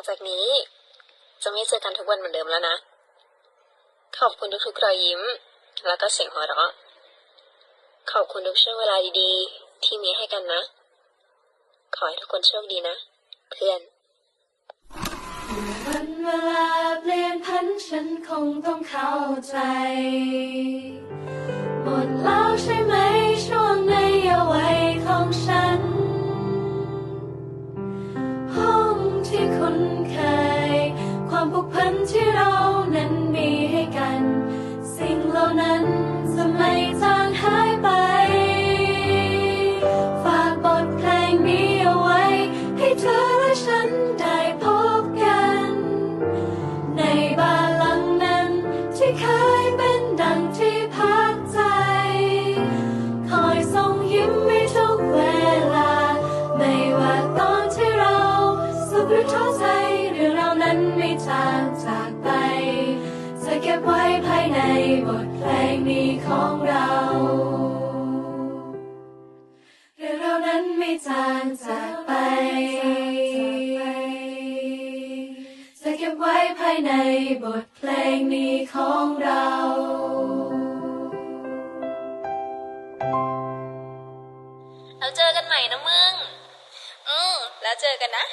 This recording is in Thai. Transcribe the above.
อจากนี้ จะไม่เจอกันทุกวันเหมือนเดิมแล้วนะ ขอบคุณทุกๆรอยยิ้ม แล้วก็เสียงหัวเราะ ขอบคุณทุกช่วงเวลาดีๆ ที่มีให้กันนะ ขอให้ทุกคนโชคดีนะ เพื่อนวันเวลาเปลี่ยนพันฉันคงต้องเข้าใจ นเคย ความผูกพันที่เรานั้นมีให้กัน สิ่งเหล่านั้นจะไม่จางหายไป ฝากบทเพลงนี้เอาไว้ ให้เธอและฉันได้ หรือท้อใจเรื่องราวนั้นไม่จางจากไปจะเก็บไว้ภายในบทเพลงนี้ของเราเรื่องราวนั้นไม่จางจากไปจะเก็บไว้ภายในบทเพลงนี้ของเราแล้วเจอกันใหม่นะมึง อืมแล้วเจอกันนะ